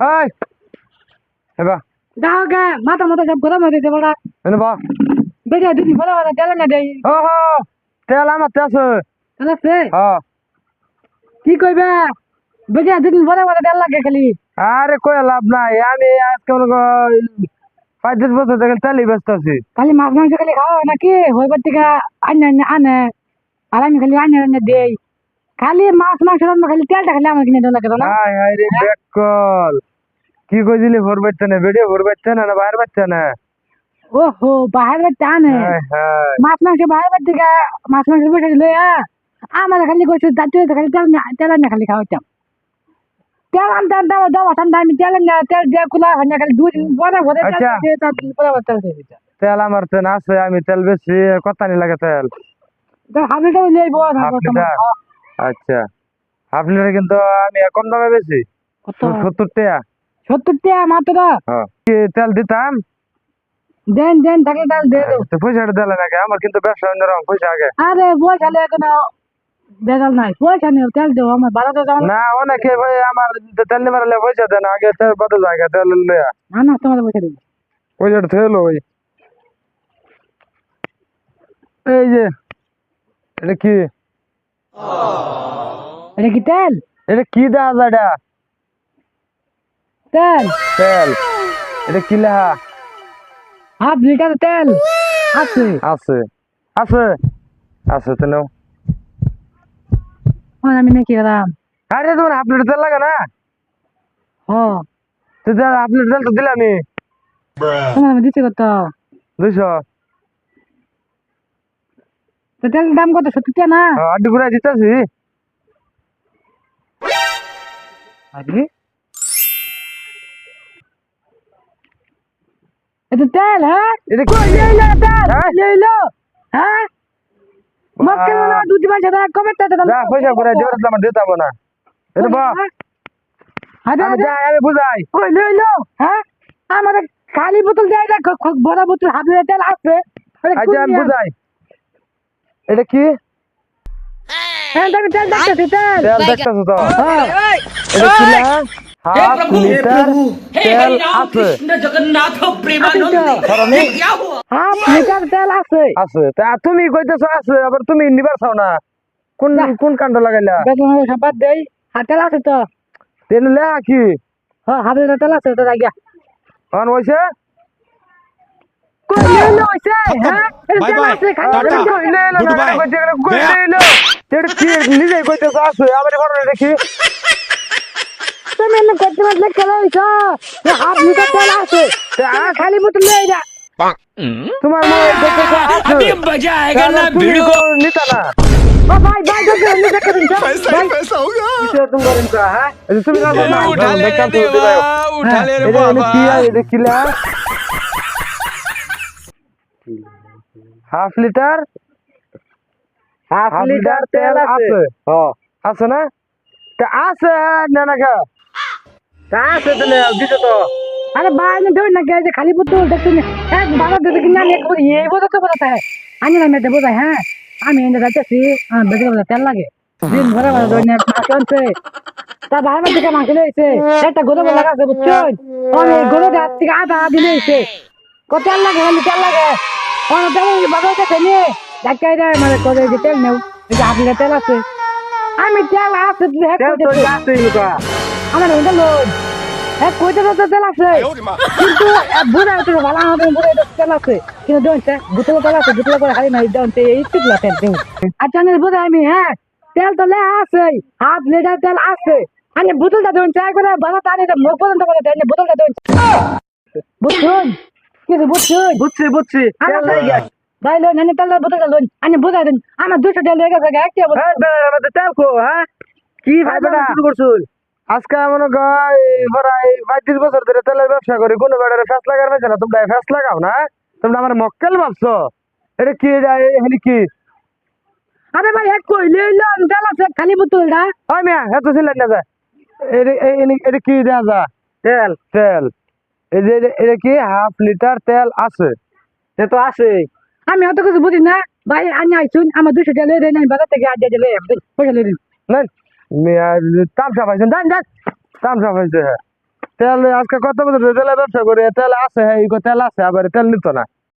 এই এবার দাও গে মাথা মাথা সব গরম হয়ে গেছে বড়া। এনে বা। বেটা দুদিন বড় বড় তেল না দেই। ও হো তেল আমার তে আছে। তাহলে সে হ্যাঁ কি কইবে? বেটা দুদিন বড় বড় তেল লাগে খালি। আরে কই লাভ নাই আমি আজকে কর পাঁচ দশ বছর থেকে তেলই ব্যস্ত আছি। খালি মাছ মাংস খালি খাওয়া নাকি? হইবার থেকে আনে আনে আনে। আর আমি খালি আনে আনে দেই। খালি মাছ মাংস খালি তেলটা খালি আমার কিনে দেওয়া লাগে না হাই হাই রে বেকল। কি কইছিলি ভোর বাচ্চা না ভিডিও ভোর বাচ্চা না না বাইরে বাচ্চা না? ওহো বাইরে হাই হাই। মাছ মাংস বাইরে বাড়তে থেকে মাছ মাংস বসে দিল আমার খালি দাঁত খালি তেল না তেল না খালি খাওয়াইতাম। তেল আনতে আনতে আমার দাও ঠান্ডা আমি তেল না তেল দিয়ে কুলা হয় না খালি দুই দিন পরে ভরে তেল আচ্ছা। তেল তেল আমার তেল আছে আমি তেল বেশি কত নি লাগে তেল। হাবিটা লই লিটার আচ্ছা। হাফ লিটার কিন্তু আমি কম দামে বেশি কত? সত্তর টাকা। সত্তর টাকা মাত্র? হ্যাঁ। তেল দিতাম? দেন দেন থাকে তেল দিয়ে দেবো পয়সাটা দিলে নাকি আমার কিন্তু ব্যবসা অন্যরকম পয়সা আগে। আরে পয়সা লেগে কোনো বেজাল নাই। পয়সা নেই তেল দেবো আমার বাড়াতে যাও না অনেকে ভাই আমার তেল নিবার হলে পয়সা দেন আগে তেল বদল জায়গা তেল লইয়া। না না তোমাদের পয়সা দেবো। পয়সাটা থেলো ওই। এই যে এটা কি? এটা কি তেল? এটা কি যায় এটা? তেল। তেল। এটা কি লেহা হাফ লিটার তেল। আছে। আছে। আছে। আছে তো নাও। আমি নাকি গেলাম আরে তোমার হাফ লিটার তেল লাগে না? হ। তো তেল হাফ লিটার তেল তো তোমার আমি দিচ্ছি কত? দুইশো। তো তেলের দাম কত? টাকা না? আড্ডি ঘুরে দিতেছি। আরে। এটা তেল হ্যাঁ? এটা কই লইলো তেল হ্যাঁ? লইলো হ্যাঁ? মক্কেল মানে দুধ দিবা সেটা কবে তেল যা পয়সা করে জোর আমার দিতে হবে না এটা বা আরে যাই আমি বুঝাই। কই লইলো হ্যাঁ? আমাদের খালি বোতল দেয় না বড় বোতল হাফ লিটার তেল আছে। আরে আচ্ছা আমি বুঝাই। এটা কি? হ্যাঁ দেখি তেল দেখতেছি তেল। তেল দেখতেছো তো? হ্যাঁ। তুমি কইতেছ আছে আবার তুমি নিবার চাও না? কোন কোন কাণ্ড লাগাইলা? বাদ দেই হাতেল আছে তো। তেল লা কি? হ্যাঁ তেল আছে হইছে? নিজে কইতেছ আছে আবার দেখি। ঘরে দেখি তুমি এমনি করতে পারলে কেন হইছো হাফ লিটার তেল আছে তা- খালি বোতল লই যা তোমার মনে কইতেছো আছে अभी मजा आएगा তাহলে ना তুমি भिड़ो কো- নিতা না ও ভাই ভাই দেখো এমনি দেখো দিন पैसा ही पैसा होगा কিসে তুমি করেন কা হ্যাঁ এই যে তুমি কাজ না उठा ले रे দেখা তো देवा उठा ले रे এটা এটা কি बाबा এটা কি লা half litre half half litre তেল আছে হ্যাঁ আছে না তা আছে না না খা তা আছে তাহলে দিতে তো আরে ভাই আমি ধরে না গেছে খালি বোতল দেখছি না এক বাবা দিতে কিনা এক করে এই বোতল তো বোতল হ্যাঁ আমি না মেতে বোঝাই হ্যাঁ আমি এনে যাচ্ছি আমার বেশি বোতল তেল লাগে দিন ভরে ভরে ধরে মাছ আনছে তা ভাই আমার দিকে মাছ লইছে একটা গরু লাগাছে বুঝছেন আমি গরু হাত থেকে আধা আধি লইছে কত তেল লাগে খালি তেল লাগে আমার তেল বাবার কাছে নিয়ে ডাক্তার দেয় মানে করে যে তেল নেও এই যে হাত তেল আছে আমি তেল আছে তুই হ্যাঁ তেল আমার ওটা লোন হ্যাঁ কইতে তো তেল আছে। কিন্তু বুড়া তো ভালো আমাদের বুড়া এটা তেল আছে। কিন্তু দেখছে বুতল তেল আছে বুতল করে খালি নাই দেখতে এই টিকলা তেল দেউ আচ্ছা আমি বুঝা আমি হ্যাঁ তেল তো লে আছে হাফ লিটার তেল আছে। আমি বুতলটা দেন চাই করে বানা টানি মুখ পর্যন্ত করে দেন বুতলটা দেন বুঝছুন? কিছু বুঝছুন? বুঝছি বুঝছি। ভাই লোন আমি তেল বুতলটা লোন আমি বুঝা দেন। আমার দুশো তেল লেগে গেছে একটা বুতল হ্যাঁ বেড়া আমাদের তেল কো হ্যাঁ? কি ভাই বেড়া? শুরু করছুন আজকে মনে কর প্রায় পঁয়ত্রিশ বছর ধরে তেলের ব্যবসা করি কোনো বেড়ারে ফ্যাস লাগার পাইছে না। তোমরা ফ্যাস লাগাও না তোমরা আমার মক্কেল ভাবছ? এটা কি এটা এখানে কি? আরে ভাই এক কইলে লোন তেল আছে খালি বুতলটা ওই মিয়া এত ছিলেন না যা। এটা কি দেওয়া যা তেল। তেল। এই যে এটা- কি? হাফ লিটার তেল আছে। এ তো আছে। আমি অত কিছু বুঝি না। ভাই আনি আইছুন আমার দুশো টাকা দেন আমি বাজার থেকে আড্ডা দিলে পয়সা লয়ে দিন। না মিয়া তামসা পাইছেন, যান যান। তামসা পাইছে। তেল আজকে কত বছর তেলের ব্যবসা করে? তেল আছে হ্যাঁ তেল আছে, আবার তেল নিত না।